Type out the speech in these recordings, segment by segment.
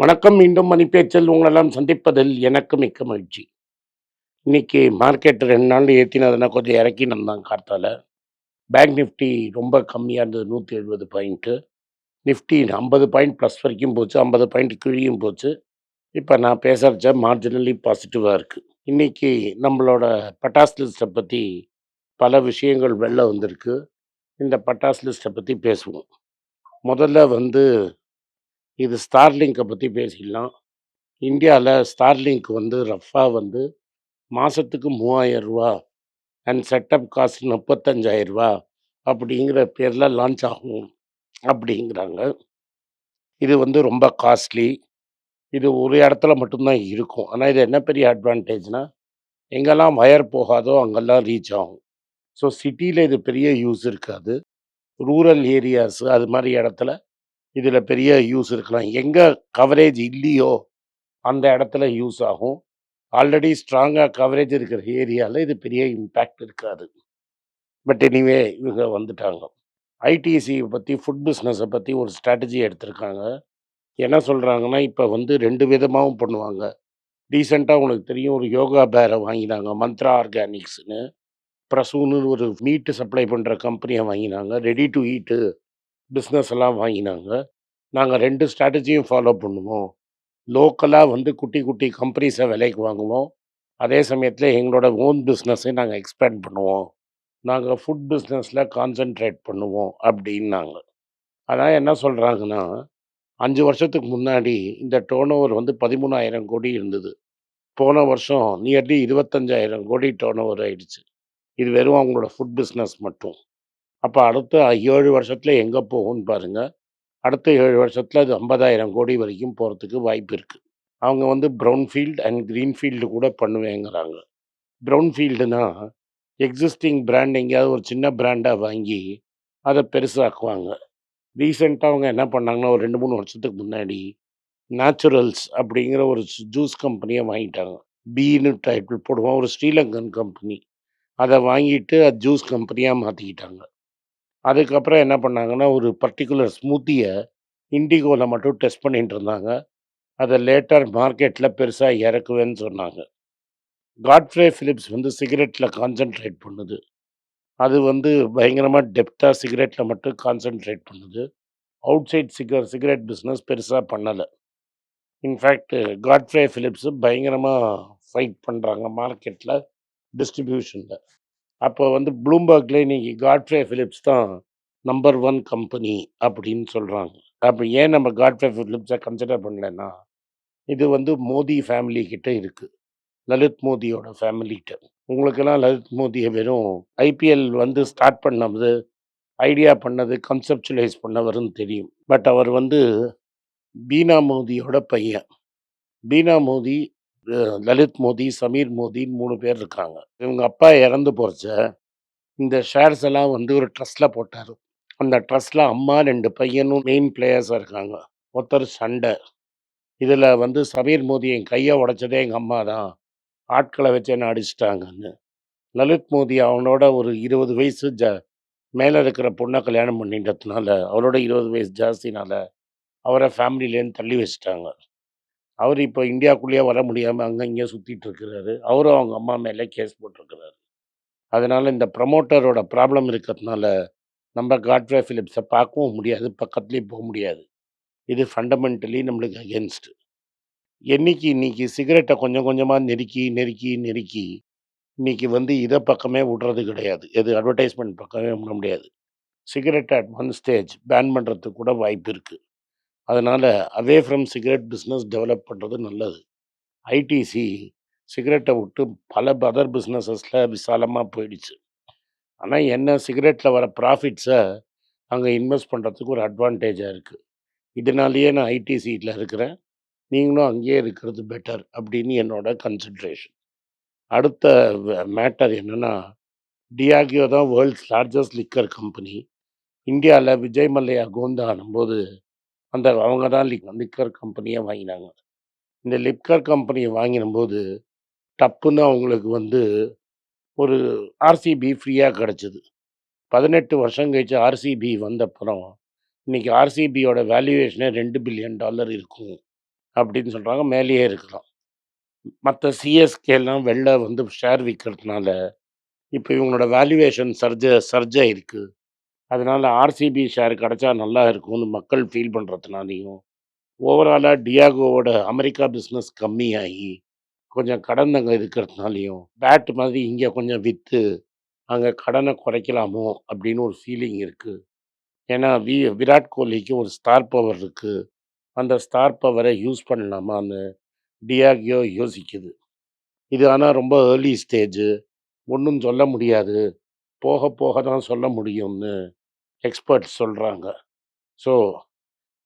வணக்கம் மீண்டும் மணிப்பேச்சல் உங்களெல்லாம் சந்திப்பதில் எனக்கு மிக்க மகிழ்ச்சி. இன்னைக்கு மார்க்கெட் ரெண்டு நாள் ஏற்றினதுனா கொஞ்சம் இறக்கி தான் கார்த்தால. பேங்க் நிஃப்டி ரொம்ப கம்மியாக இருந்தது நூற்றி எழுபது பாயிண்ட்டு நிஃப்டி ஐம்பது பாயிண்ட் ப்ளஸ் வரைக்கும் போச்சு ஐம்பது பாயிண்ட் கீழியும் போச்சு. இப்போ நான் பேசுகிறச்ச மார்ஜினலி பாசிட்டிவாக இருக்குது இன்றைக்கி நம்மளோட பட்டாஸ் லிஸ்ட்டை பற்றி பல விஷயங்கள் வெளில வந்திருக்கு. இந்த பட்டாஸ் லிஸ்ட்டை பற்றி பேசுவோம். முதல்ல வந்து இது ஸ்டார்லிங்கை பற்றி பேசிடலாம். இந்தியாவில் ஸ்டார்லிங்க் வந்து ரஃபாக வந்து மாதத்துக்கு மூவாயிரம் ரூபா அண்ட் செட்டப் காஸ்ட் முப்பத்தஞ்சாயிரம் ரூபா அப்படிங்கிற பேரில் லான்ச் ஆகும் அப்படிங்கிறாங்க. இது வந்து ரொம்ப காஸ்ட்லி இது ஒரு இடத்துல மட்டும்தான் இருக்கும். ஆனால் இது என்ன பெரிய அட்வான்டேஜ்னால் எங்கெல்லாம் வயர் போகாதோ அங்கெல்லாம் ரீச் ஆகும். ஸோ சிட்டியில் இது பெரிய யூஸ் இருக்காது. ரூரல் ஏரியாஸு அது மாதிரி இடத்துல இதில் பெரிய யூஸ் இருக்கலாம். எங்கே கவரேஜ் இல்லையோ அந்த இடத்துல யூஸ் ஆகும். ஆல்ரெடி ஸ்ட்ராங்காக கவரேஜ் இருக்கிற ஏரியாவில் இது பெரிய இம்பேக்ட் இருக்காது. பட் எனிவே இவங்க வந்துட்டாங்க. ஐடிசி பற்றி ஃபுட் பிஸ்னஸை பற்றி ஒரு ஸ்ட்ராட்டஜி எடுத்திருக்காங்க. என்ன சொல்கிறாங்கன்னா இப்போ வந்து ரெண்டு விதமாகவும் பண்ணுவாங்க. ரீசெண்டாக உங்களுக்கு தெரியும் ஒரு யோகா பேரை வாங்கினாங்க மந்த்ரா ஆர்கானிக்ஸ்னு பிரசூன்னு ஒரு மீட்டு சப்ளை பண்ணுற கம்பெனியை வாங்கினாங்க. ரெடி டு ஈட்டு பிஸ்னஸ் எல்லாம் வாங்கினாங்க. நாங்கள் ரெண்டு ஸ்ட்ராட்டஜியும் ஃபாலோ பண்ணுவோம். லோக்கலாக வந்து குட்டி குட்டி கம்பெனிஸை விலைக்கு வாங்குவோம். அதே சமயத்தில் எங்களோட ஓன் பிஸ்னஸை நாங்கள் எக்ஸ்பேண்ட் பண்ணுவோம். நாங்கள் ஃபுட் பிஸ்னஸில் கான்சென்ட்ரேட் பண்ணுவோம் அப்படின்னாங்க. அதான் என்ன சொல்கிறாங்கன்னா அஞ்சு வருஷத்துக்கு முன்னாடி இந்த டேர்ன் ஓவர் வந்து பதிமூணாயிரம் கோடி இருந்தது. போன வருஷம் நியர்லி இருபத்தஞ்சாயிரம் கோடி டேர்ன் ஓவர் ஆயிடுச்சு. இது வெறும் அவங்களோட ஃபுட் பிஸ்னஸ் மட்டும். அப்போ அடுத்த ஏழு வருஷத்தில் எங்கே போகும்னு பாருங்கள் அடுத்த ஏழு வருஷத்தில் அது ஐம்பதாயிரம் கோடி வரைக்கும் போகிறதுக்கு வாய்ப்பு இருக்குது அவங்க வந்து ப்ரௌன்ஃபீல்டு அண்ட் க்ரீன் ஃபீல்டு கூட பண்ணுவேங்கிறாங்க. ப்ரௌன்ஃபீல்டுனா எக்ஸிஸ்டிங் பிராண்ட் எங்கேயாவது ஒரு சின்ன பிராண்டாக வாங்கி அதை பெருசாக்குவாங்க. ரீசெண்டாக அவங்க என்ன பண்ணாங்கன்னா ஒரு ரெண்டு மூணு வருஷத்துக்கு முன்னாடி நேச்சுரல்ஸ் அப்படிங்கிற ஒரு ஜூஸ் கம்பெனியை வாங்கிட்டாங்க. பீனு டைட்டில் போடுவோம். ஒரு ஸ்ரீலங்கன் கம்பெனி அதை வாங்கிட்டு அது ஜூஸ் கம்பெனியாக மாற்றிக்கிட்டாங்க அதுக்கப்புறம் என்ன பண்ணாங்கன்னா ஒரு பர்டிகுலர் ஸ்மூத்தியை இண்டிகோவில் மட்டும் டெஸ்ட் பண்ணிட்டு இருந்தாங்க. அதை லேட்டர் மார்க்கெட்டில் பெருசாக இறக்குவேன்னு சொன்னாங்க. காட்ஃப்ரே ஃபிலிப்ஸ் வந்து சிகரெட்டில் கான்சென்ட்ரேட் பண்ணுது. அது வந்து பயங்கரமாக டெப்த்தாக சிகரெட்டில் மட்டும் கான்சென்ட்ரேட் பண்ணுது. Outside cigar cigarette business பெருசாக பண்ணலை இன்ஃபேக்ட் காட்ஃப்ரே ஃபிலிப்ஸு பயங்கரமாக ஃபைட் பண்ணுறாங்க மார்க்கெட்டில் டிஸ்ட்ரிபியூஷனில் அப்போ வந்து ப்ளூம்பர்க்ல இன்னைக்கு காட்ஃபே ஃபிலிப்ஸ் தான் நம்பர் ஒன் கம்பெனி அப்படின்னு சொல்கிறாங்க அப்போ ஏன் நம்ம காட்ஃபே ஃபிலிப்ஸை கன்சிடர் பண்ணலன்னா இது வந்து மோடி ஃபேமிலி கிட்ட இருக்குது லலித் மோதியோட ஃபேமிலிகிட்ட உங்களுக்கெல்லாம் லலித் மோதியை வெறும் ஐபிஎல் வந்து ஸ்டார்ட் பண்ணது ஐடியா பண்ணது கன்செப்டுவலைஸ் பண்ணவர்னு தெரியும். பட் அவர் வந்து பீனா மோதியோட பையன். பீனா மோதி லலித் மோதி சமீர் மோதின்னு மூணு பேர் இருக்காங்க. இவங்க அப்பா இறந்து போறச்ச இந்த ஷேர்ஸ் எல்லாம் வந்து ஒரு ட்ரஸ்ட்டில் போட்டார். அந்த ட்ரஸ்ட்டில் அம்மா ரெண்டு பையனும் மெயின் பிளேயர்ஸாக இருக்காங்க. ஒருத்தர் சண்டை. இதில் வந்து சமீர் மோதி என் கையை உடைச்சதே எங்கள் அம்மா தான். ஆட்களை வச்சு என்ன அடிச்சிட்டாங்கன்னு. லலித் மோதி அவனோட ஒரு இருபது வயசு ஜ மேலே இருக்கிற பொண்ணை கல்யாணம் பண்ணிட்டதுனால அவரோட இருபது வயசு ஜாஸ்தினால அவரை ஃபேமிலிலேருந்து தள்ளி வச்சுட்டாங்க. அவர் இப்போ இந்தியாவுக்குள்ளேயே வர முடியாமல் அங்கே இங்கே சுற்றிட்டு இருக்கிறாரு. அவரும் அவங்க அம்மா மேலே கேஸ் போட்டிருக்கிறாரு. அதனால் இந்த ப்ரமோட்டரோட ப்ராப்ளம் இருக்கிறதுனால நம்ம காட்வே ஃபிலிப்ஸை பார்க்கவும் முடியாது பக்கத்துலேயும் போக முடியாது. இது ஃபண்டமெண்டலி நம்மளுக்கு அகேன்ஸ்ட் என்னைக்கு இன்றைக்கி சிகரெட்டை கொஞ்சம் கொஞ்சமாக நெருக்கி நெருக்கி நெருக்கி இன்றைக்கி வந்து இதை பக்கமே விடுறது கிடையாது. எது அட்வர்டைஸ்மெண்ட் பக்கமே விட முடியாது. Cigarette at one stage ban பண்ணுறதுக்கு கூட வாய்ப்பு இருக்குது அதனால் away from cigarette business develop பண்ணுறது நல்லது. ஐடிசி சிகரெட்டை விட்டு பல அதர் பிஸ்னஸஸில் விசாலமாக போயிடுச்சு. ஆனால் என்ன சிகரெட்டில் வர ப்ராஃபிட்ஸை அங்கே இன்வெஸ்ட் பண்ணுறதுக்கு ஒரு அட்வான்டேஜாக இருக்குது இதனாலேயே நான் ஐடிசியில் இருக்கிறேன். நீங்களும் அங்கேயே இருக்கிறது பெட்டர் அப்படின்னு என்னோட கன்சன்ட்ரேஷன் அடுத்த மேட்டர் என்னென்னா டியாகியோ தான் வேர்ல்ட்ஸ் லார்ஜஸ்ட் லிக்கர் கம்பெனி இந்தியாவில் விஜய் மல்லையா கோந்தா ஆனும்போது அந்த அவங்க தான் லிக் லிக்கர் கம்பெனியை வாங்கினாங்க இந்த லிக்கர் கம்பெனியை வாங்கினும்போது டப்புன்னு அவங்களுக்கு வந்து ஒரு ஆர்சிபி ஃப்ரீயாக கிடச்சிது பதினெட்டு வருஷம் கழிச்சு ஆர்சிபி வந்த அப்புறம் இன்னைக்கு ஆர்சிபியோட வேல்யூவேஷனே ரெண்டு பில்லியன் டாலர் இருக்கும் அப்படின்னு சொல்கிறாங்க மேலேயே இருக்கலாம். மற்ற சிஎஸ்கேலாம் வெளில வந்து ஷேர் விற்கிறதுனால இப்போ இவங்களோட வேல்யூவேஷன் சர்ஜ சர்ஜ் ஆயிருக்கு. அதனால ஆர்சிபி ஷேர் கிடைச்சா நல்லா இருக்கும்னு மக்கள் ஃபீல் பண்ணுறதுனாலையும் ஓவராலாக டியாகோவோட அமெரிக்கா பிஸ்னஸ் கம்மியாகி, கொஞ்சம் கடன் அங்கே இருக்கிறதுனாலையும் பேட் மாதிரி இங்கே கொஞ்சம் விற்று அங்கே கடனை குறைக்கலாமோ அப்படின்னு ஒரு ஃபீலிங் இருக்குது ஏன்னா, வி விராட் கோலிக்கு ஒரு ஸ்டார் பவர் இருக்குது அந்த ஸ்டார் பவரை யூஸ் பண்ணலாமான்னு டியாகியோ யோசிக்குது. இது ஆனால் ரொம்ப ஏர்லி ஸ்டேஜு. ஒன்றும் சொல்ல முடியாது. போக போக தான் சொல்ல முடியும்னு எக்ஸ்பர்ட்ஸ் சொல்கிறாங்க ஸோ,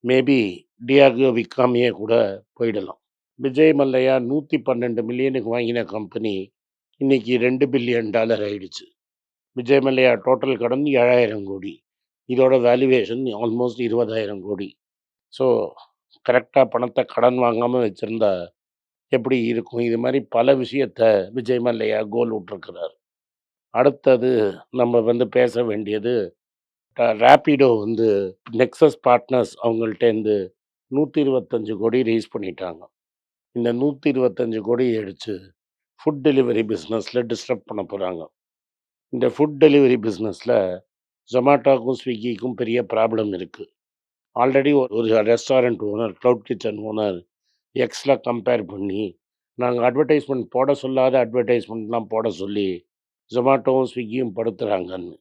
மேபி டியாகோ விக்காமையே கூட போயிடலாம். விஜய் மல்லையா 112 மில்லியனுக்கு வாங்கின கம்பெனி, இன்றைக்கி ரெண்டு பில்லியன் டாலர் ஆயிடுச்சு. விஜய் மல்லையா டோட்டல் கடன் 7000 கோடி. இதோட வேல்யூவேஷன் ஆல்மோஸ்ட் 20,000 கோடி. ஸோ, கரெக்டாக பணத்தை கடன் வாங்காமல் வச்சுருந்தா எப்படி இருக்கும்? இது மாதிரி பல விஷயத்த விஜய் மல்லையா கோல் விட்டுருக்கிறார். அடுத்தது நம்ம வந்து பேச வேண்டியது, ரேப்பிடோ வந்து நெக்ஸஸ் பார்ட்னர்ஸ் அவங்கள்ட்டேருந்து 125 கோடி ரீஸ் பண்ணிட்டாங்க. இந்த நூற்றி இருபத்தஞ்சு கோடி அடித்து ஃபுட் டெலிவரி பிஸ்னஸில் டிஸ்டர்ப் பண்ண போகிறாங்க இந்த ஃபுட் டெலிவரி பிஸ்னஸில் ஜொமேட்டோக்கும் ஸ்விக்கிக்கும் பெரிய ப்ராப்ளம் இருக்குது ஆல்ரெடி ஒரு restaurant owner, cloud kitchen owner எக்ஸில் கம்பேர் பண்ணி, நாங்கள் அட்வர்டைஸ்மெண்ட் போட சொல்லாத அட்வர்டைஸ்மெண்ட்லாம் போட சொல்லி, ஜொமேட்டோவும் ஸ்விக்கியும் படுத்துறாங்கன்னு.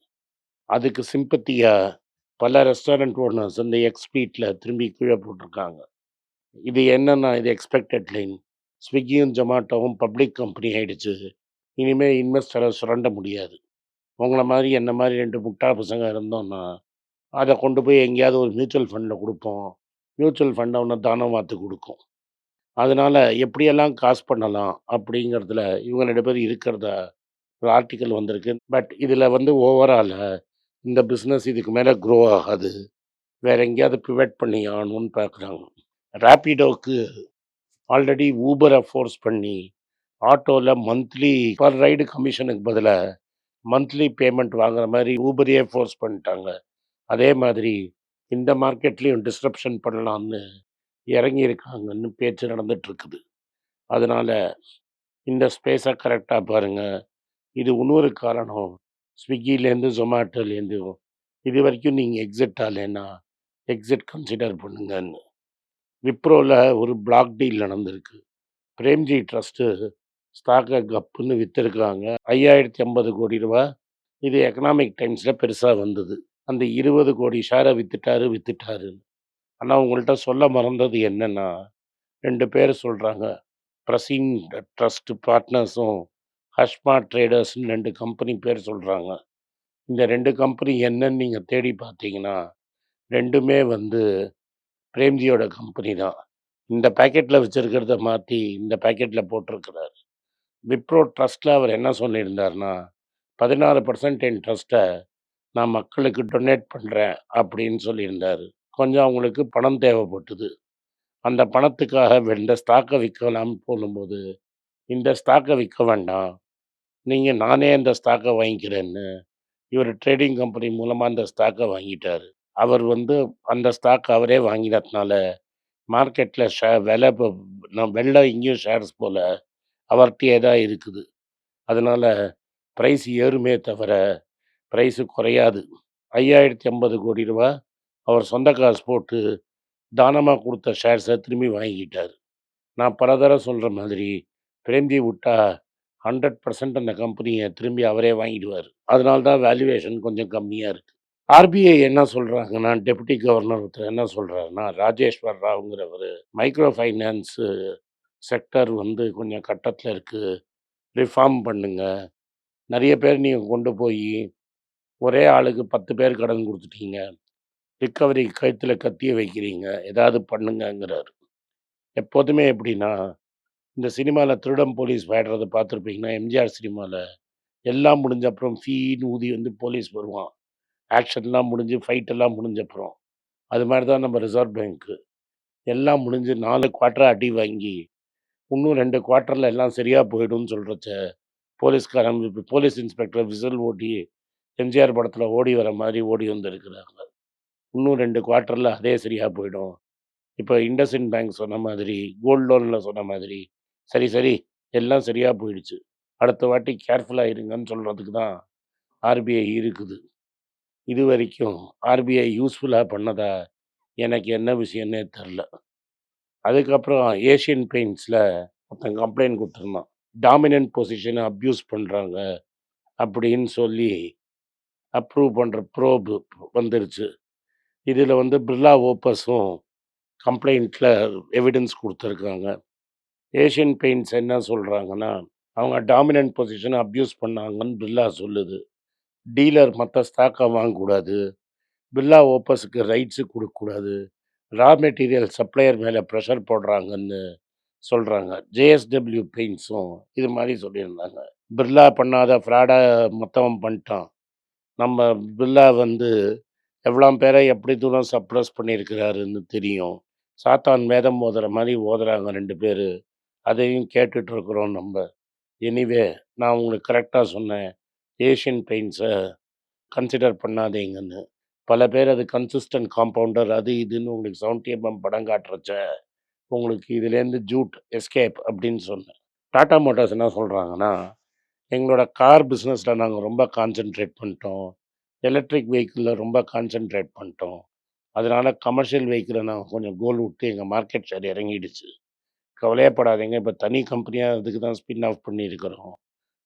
அதுக்கு சிம்பத்தியாக பல ரெஸ்டாரண்ட் ஓனர்ஸ் இந்த எக்ஸ்பீட்டில் திரும்பி கீழே போட்டிருக்காங்க. இது என்னென்னா இது எக்ஸ்பெக்டட் லைன். ஸ்விக்கியும் ஜொமாட்டோவும் பப்ளிக் கம்பெனி ஆகிடுச்சு இனிமேல் இன்வெஸ்டரை சுரண்ட முடியாது. உங்களை மாதிரி என்ன மாதிரி ரெண்டு முட்டா பசங்க இருந்தோம்னா, அதை கொண்டு போய் எங்கேயாவது ஒரு மியூச்சுவல் ஃபண்டில் கொடுப்போம் மியூச்சுவல் ஃபண்டை ஒன்று தானம் வாத்து கொடுக்கும் அதனால எப்படியெல்லாம் காசு பண்ணலாம் அப்படிங்கிறதுல இவங்க ரெண்டு பேர் இருக்கிறதா ஒரு ஆர்டிக்கல் வந்திருக்கு. பட் இதில் வந்து ஓவராலா இந்த பிஸ்னஸ் இதுக்கு மேலே க்ரோ ஆகாது. வேற எங்கேயாவது பிவட் பண்ணி ஆகணும்னு பார்க்குறாங்க. ரேப்பிடோக்கு ஆல்ரெடி ஊபரை ஃபோர்ஸ் பண்ணி, ஆட்டோவில் மந்த்லி பர் ரைடு கமிஷனுக்கு பதிலாக மந்த்லி பேமெண்ட் வாங்குற மாதிரி ஊபரையே ஃபோர்ஸ் பண்ணிட்டாங்க. அதே மாதிரி இந்த மார்க்கெட்லயும் டிஸ்ரப்ஷன் பண்ணலாம்னு இறங்கியிருக்காங்கன்னு பேச்சு நடந்துட்டுருக்குது அதனால் இந்த ஸ்பேஸை கரெக்டாக பாருங்கள் இது இன்னொரு காரணம். ஸ்விக்கிலேருந்து ஜொமேட்டோலேருந்து இது வரைக்கும் நீங்கள் எக்ஸிட் ஆகலைன்னா, எக்ஸிட் கன்சிடர் பண்ணுங்கன்னு. விப்ரோவில் ஒரு பிளாக் டீல் நடந்திருக்கு. பிரேம்ஜி ட்ரஸ்ட்டு ஸ்டாக்கை கப்புன்னு விற்றுருக்காங்க ஐயாயிரத்தி ஐம்பது கோடி ரூபா. இது எக்கனாமிக் டைம்ஸில் பெருசாக வந்தது. அந்த 20 கோடி ஷேரை வித்துட்டாரு, வித்துட்டாருன்னு. ஆனால் உங்கள்கிட்ட சொல்ல மறந்தது என்னென்னா ரெண்டு பேர் சொல்கிறாங்க பிரசீன் ட்ரஸ்ட் பார்ட்னர்ஸும், ஹஷ்மா ட்ரேடர்ஸ்னு ரெண்டு கம்பெனி பேர் சொல்கிறாங்க இந்த ரெண்டு கம்பெனி என்னன்னு நீங்கள் தேடி பார்த்தீங்கன்னா, ரெண்டுமே வந்து பிரேம்ஜியோட கம்பெனி தான். இந்த பேக்கெட்டில் வச்சுருக்கிறத மாற்றி இந்த பேக்கெட்டில் போட்டிருக்கிறார் விப்ரோ ட்ரஸ்ட்டில் அவர் என்ன சொல்லியிருந்தாருன்னா, 16% என் நான் மக்களுக்கு டொனேட் பண்ணுறேன் அப்படின்னு சொல்லியிருந்தார் கொஞ்சம் அவங்களுக்கு பணம் தேவைப்பட்டது. அந்த பணத்துக்காக இந்த ஸ்டாக்கை விற்கலாம்னு போகும்போது இந்த ஸ்டாக்கை விற்க வேண்டாம். நீங்கள் நானே அந்த ஸ்டாக்கை வாங்கிக்கிறேன்னு, இவர் ட்ரேடிங் கம்பெனி மூலமாக அந்த ஸ்டாக்கை வாங்கிட்டார் அவர் வந்து அந்த ஸ்டாக் அவரே வாங்கினதுனால, மார்க்கெட்டில் ஷே விலை இப்போ நான் வெள்ள எங்கேயும் ஷேர்ஸ் போல் அவர்கிட்டயே தான் இருக்குது. அதனால் ப்ரைஸ் ஏறுமே தவிர, ப்ரைஸு குறையாது. ஐயாயிரத்தி ஐம்பது கோடி ரூபா அவர் சொந்த காசு போட்டு, தானமாக கொடுத்த ஷேர்ஸை திரும்பி வாங்கிக்கிட்டார் நான் பல தடவ சொல்கிற மாதிரி, பிரேம்ஜி விட்டா 100% அந்த கம்பெனியை திரும்பி அவரே வாங்கிடுவார் அதனால தான் வேல்யூவேஷன் கொஞ்சம் கம்மியாக இருக்குது ஆர்பிஐ என்ன சொல்கிறாங்கன்னா டெப்யூட்டி கவர்னர் ஒருத்தர் என்ன சொல்கிறாருன்னா ராஜேஸ்வர் ராவுங்கிறவர் மைக்ரோ ஃபைனான்ஸு செக்டர் வந்து கொஞ்சம் கட்டத்தில் இருக்குது ரிஃபார்ம் பண்ணுங்க. நிறைய பேர் நீங்கள் கொண்டு போய் ஒரே ஆளுக்கு 10 பேர் கடன் கொடுத்துட்டீங்க ரிக்கவரி கழுத்தில் கத்திய வைக்கிறீங்க. ஏதாவது பண்ணுங்கங்கிறாரு. எப்போதுமே எப்படின்னா, இந்த சினிமாவில் திருடன் போலீஸ் விளையாடுறத பார்த்துருப்பீங்கன்னா, எம்ஜிஆர் சினிமாவில் எல்லாம் முடிஞ்ச அப்புறம் ஃபீன் ஊதி வந்து போலீஸ் வருவான். ஆக்ஷன்லாம் முடிஞ்சு, ஃபைட்டெல்லாம் முடிஞ்ச அப்புறம். அது மாதிரி தான் நம்ம ரிசர்வ் பேங்க்கு. எல்லாம் முடிஞ்சு நாலு குவார்ட்டராக அடி வாங்கி, இன்னும் ரெண்டு குவார்ட்டரில் எல்லாம் சரியாக போயிடும்னு சொல்கிறச்ச போலீஸ்காரன் போலீஸ் இன்ஸ்பெக்டர் விசில் ஓட்டி, எம்ஜிஆர் படத்தில் ஓடி வர மாதிரி ஓடி வந்திருக்கிறாங்க. இன்னும் ரெண்டு குவார்ட்டரில் அதே சரியாக போயிடும். இப்போ இண்டஸ்இன் பேங்க் சொன்ன மாதிரி, கோல்ட் லோனில் சொன்ன மாதிரி, சரி, சரி எல்லாம் சரியாக போயிடுச்சு. அடுத்த வாட்டி கேர்ஃபுல்லாக இருங்கன்னு சொல்கிறதுக்கு தான் ஆர்பிஐ இருக்குது. இது வரைக்கும் ஆர்பிஐ யூஸ்ஃபுல்லாக பண்ணதா எனக்கு என்ன விஷயம்னே தெரில. அதுக்கப்புறம் ஏஷியன் பெயிண்ட்ஸில் ஒருத்தன் கம்ப்ளைண்ட் கொடுத்துருந்தான் டாமினன்ட் பொசிஷனை அப்யூஸ் பண்ணுறாங்க அப்படின்னு சொல்லி அப்ரூவ் பண்ணுற ப்ரோபு வந்துருச்சு. இதில் வந்து பிர்லா ஓப்பஸும் கம்ப்ளைண்ட்டில் எவிடன்ஸ் கொடுத்துருக்காங்க ஏஷியன் பெயிண்ட்ஸ் என்ன சொல்கிறாங்கன்னா அவங்க டாமினன்ட் பொசிஷனை அப்யூஸ் பண்ணாங்கன்னு பில்லா சொல்லுது. டீலர் மற்ற ஸ்டாக்காக வாங்கக்கூடாது. பிர்லா ஓப்பஸுக்கு ரைட்ஸு கொடுக்கக்கூடாது ரா மெட்டீரியல் சப்ளையர் மேலே ப்ரெஷர் போடுறாங்கன்னு சொல்கிறாங்க ஜேஎஸ்டபிள்யூ பெயிண்ட்ஸும் இது மாதிரி சொல்லியிருந்தாங்க. பிர்லா பண்ணாத ஃப்ராடாக மொத்தம் பண்ணிட்டான். நம்ம பிர்லா வந்து எவ்வளோ பேரை எப்படி தூரம் சப்ரஸ் பண்ணியிருக்கிறாருன்னு தெரியும். சாத்தான் வேதம் ஓதுற மாதிரி ஓதுறாங்க ரெண்டு பேர் அதையும் கேட்டுட்டு இருக்கிறோம் நம்ம எனிவே நான் உங்களுக்கு கரெக்டாக சொன்னேன். ஏஷியன் பெயிண்ட்ஸை கன்சிடர் பண்ணாதீங்கன்னு. பல பேர் அது கன்சிஸ்டன்ட் காம்பவுண்டர் அது இதுன்னு உங்களுக்கு 70 எம்எம் படம் காட்டுறச்ச, உங்களுக்கு இதுலேருந்து ஜூட் எஸ்கேப் அப்படின்னு சொன்னேன். டாடா மோட்டார்ஸ் என்ன சொல்கிறாங்கன்னா எங்களோட கார் பிஸ்னஸில் நாங்கள் ரொம்ப கான்சென்ட்ரேட் பண்ணிட்டோம். எலக்ட்ரிக் வெஹிக்கிளில் ரொம்ப கான்சென்ட்ரேட் பண்ணிட்டோம். அதனால் கமர்ஷியல் வெஹிக்கிளை நாங்கள் கொஞ்சம் கோல் விட்டு எங்கள் மார்க்கெட் ஷேர் இறங்கிடுச்சு. கவலையப்படாதீங்க இப்போ தனி கம்பெனியாக அதுக்கு தான் ஸ்பின் ஆஃப் பண்ணியிருக்கிறோம்.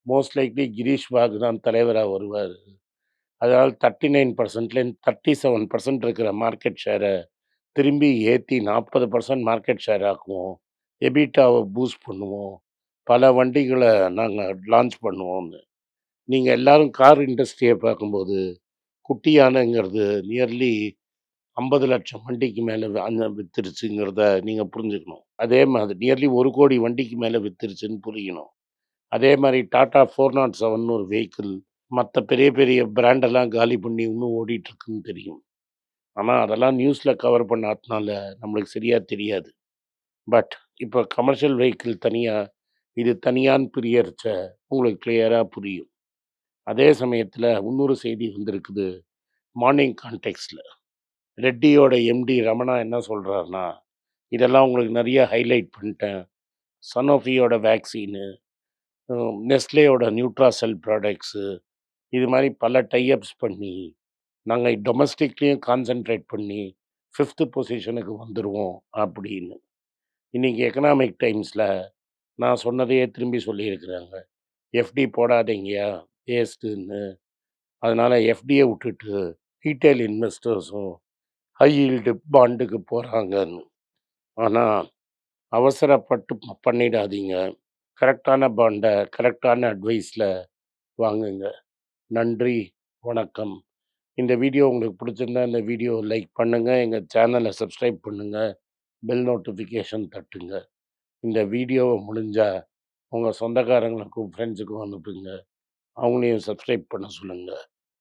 மோஸ்ட் லைக்லி கிரீஷ் பாக் தான் தலைவராக வருவார் அதனால் தேர்ட்டி நைன் பர்சன்ட்லேருந்து தேர்ட்டி செவன் பர்சன்ட் இருக்கிற மார்க்கெட் ஷேரை திரும்பி ஏற்றி நாற்பது பர்சன்ட் மார்க்கெட் ஷேர் ஆக்குவோம். எபிட்டாவை பூஸ்ட் பண்ணுவோம். பல வண்டிகளை நாங்கள் லான்ச் பண்ணுவோம்னு. நீங்கள் எல்லாரும் கார் இண்டஸ்ட்ரியை பார்க்கும்போது, குட்டியானங்கிறது நியர்லி ஐம்பது லட்சம் வண்டிக்கு மேலே அந்த வித்துருச்சுங்கிறத நீங்கள் புரிஞ்சுக்கணும். அதே மாதிரி நியர்லி ஒரு கோடி வண்டிக்கு மேலே வித்துருச்சுன்னு புரியணும். அதே மாதிரி டாடா 407ன்னு ஒரு வெஹிக்கிள் மற்ற பெரிய பெரிய பிராண்டெல்லாம் காலி பண்ணி இன்னும் ஓடிட்டுருக்குன்னு தெரியும். ஆனால் அதெல்லாம் நியூஸில் கவர் பண்ணாதனால நம்மளுக்கு சரியாக தெரியாது. பட் இப்போ கமர்ஷியல் வெஹிக்கிள் தனியாக இது தனியான்னு பிரியறச்ச உங்களுக்கு கிளியராக புரியும். அதே சமயத்தில் இன்னொரு செய்தி வந்திருக்குது. மார்னிங் கான்டெக்ட்ஸில் ரெட்டியோட எம்டி ரமணா என்ன சொல்கிறாருன்னா இதெல்லாம் உங்களுக்கு நிறைய ஹைலைட் பண்ணிட்டேன். சனோஃபியோட வேக்சினு, நெஸ்லேயோட நியூட்ராசெல் ப்ராடக்ட்ஸு இது மாதிரி பல டைஅப்ஸ் பண்ணி, நாங்கள் டொமஸ்டிக்லேயும் கான்சென்ட்ரேட் பண்ணி ஃபிஃப்த்து பொசிஷனுக்கு வந்துடுவோம் அப்படின்னு. இன்றைக்கி எக்கனாமிக் டைம்ஸில் நான் சொன்னதையே திரும்பி சொல்லியிருக்கிறாங்க. எஃப்டி போடாதீங்கயா வேஸ்ட்டுன்னு. அதனால் எஃப்டியை விட்டுட்டு ரீட்டைல் இன்வெஸ்டர்ஸும் ஹையீல்டு பாண்டுக்கு போகிறாங்கன்னு ஆனால் அவசரப்பட்டு பண்ணிடாதீங்க. கரெக்டான பாண்டை கரெக்டான அட்வைஸில் வாங்குங்க. நன்றி, வணக்கம். இந்த வீடியோ உங்களுக்கு பிடிச்சிருந்தா இந்த வீடியோ லைக் பண்ணுங்கள் எங்கள் சேனலை சப்ஸ்கிரைப் பண்ணுங்கள் பெல் நோட்டிஃபிகேஷன் தட்டுங்க. இந்த வீடியோவை முடிஞ்சால் உங்கள் சொந்தக்காரங்களுக்கும், ஃப்ரெண்ட்ஸுக்கும் அனுப்புங்க. அவங்களையும் சப்ஸ்கிரைப் பண்ண சொல்லுங்கள்